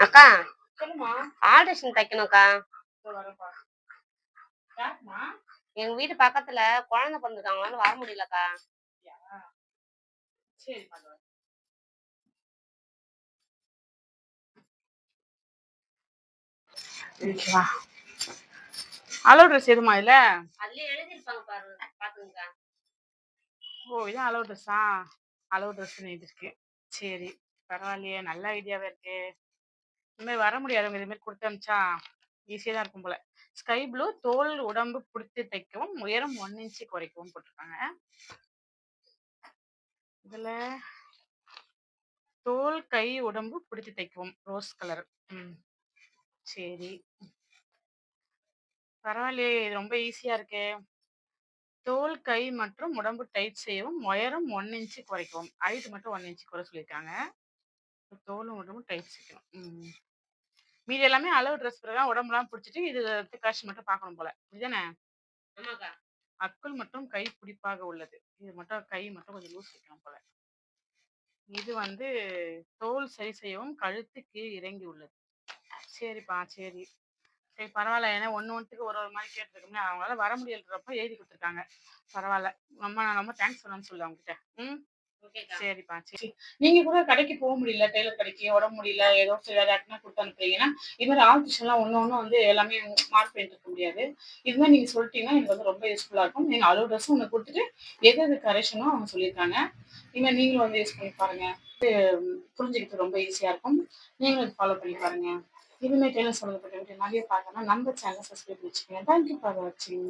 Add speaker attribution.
Speaker 1: அக்கா
Speaker 2: சொல்லுமா
Speaker 1: ஆல்ட்ரேஷன் தைக்கணும்க்கா.
Speaker 2: இதோ
Speaker 1: எங்க வீட்டு பக்கத்துல குழந்தை பிறந்திருக்காங்களால வர முடியலக்கா.
Speaker 2: இதோ அளவு ட்ரெஸ் எதுமா இல்ல
Speaker 1: அதுலயே எழுதிருப்பாங்க பாரு பாத்துங்கக்கா
Speaker 2: ஓ இதான் அளவு ட்ரெஸ்ஸா அளவு ட்ரெஸ் இருக்கு. சரி பரவாயில்லையே நல்ல ஐடியாவே இருக்கு. இனிமேல் வர முடியாதவங்க இதுமாரி கொடுத்து அனுப்பிச்சா ஈஸியாக தான் இருக்கும் போல. ஸ்கை ப்ளூ தோல் உடம்பு பிடித்து தைக்கவும் உயரம் ஒன் இன்ச்சு குறைக்கவும் போட்டிருக்காங்க. இதில் தோல் கை உடம்பு பிடித்து தைக்கவும். Rose colour. ம். சரி. பரவாயில்லையே இது ரொம்ப ஈஸியாக இருக்கே. தோல் கை மற்றும் உடம்பு டைட் செய்யவும் உயரம் ஒன் இன்ச்சு குறைக்கவும். ஹைட் மட்டும் ஒன் இன்ச்சு குறை சொல்லியிருக்காங்க. தோலும் உடம்பும் டைட் செய்யணும். ம். மீதி எல்லாமே அளவு ட்ரெஸ் தான் உடம்புலாம் பிடிச்சிட்டு இது காசு மட்டும் பார்க்கணும் போல. இதுதானே அக்குள் மட்டும் கை பிடிப்பாக உள்ளது. இது மட்டும் கை மட்டும் கொஞ்சம் லூஸ் வைக்கணும் போல. இது வந்து தோல் சரி செய்யவும் கழுத்து கீழ் இறங்கி உள்ளது. சரிப்பா சரி. சரி பரவாயில்ல. ஏன்னா ஒன்று ஒன்றுக்கு ஒரு ஒரு மாதிரி கேட்டிருக்கோம்ல. அவங்களால வர முடியலன்றப்ப எழுதி கொடுத்துருக்காங்க. பரவாயில்ல. நான் ரொம்ப தேங்க்ஸ் சொல்லணும்னு சொல்லு அவங்ககிட்ட ம்? சரிப்பா சரி. நீங்க கூட கடைக்கு போக முடியல டெய்லர் கடைக்கு உடம்பு முடியல ஏதோ சில டேரக்ட்னா கொடுத்து அனுப்புறீங்கன்னா இது மாதிரி ஆல்ட்ரேஷன்லாம் ஒன்று ஒன்று வந்து எல்லாமே மார்க் பண்ணிட்டு இருக்க முடியாது. இது மாதிரி நீங்க சொல்லிட்டீங்கன்னா எனக்கு வந்து ரொம்ப யூஸ்ஃபுல்லா இருக்கும். நீங்க அளவு ட்ரெஸ்ஸும் ஒன்று கொடுத்துட்டு எது எது கரெக்ஷனோ அவங்க சொல்லியிருக்காங்க. இது மாதிரி நீங்களும் வந்து யூஸ் பண்ணி பாருங்க. புரிஞ்சுக்கிட்டு ரொம்ப ஈஸியா இருக்கும். நீங்களும் ஃபாலோ பண்ணி பாருங்க. இதுமாதிரி டெய்லர் வீடியோ நிறைய பார்க்கணும் நம்ம சேனல் சப்ஸ்கிரைப் வச்சுக்கோங்க. தேங்க்யூ ஃபார் வாட்சிங்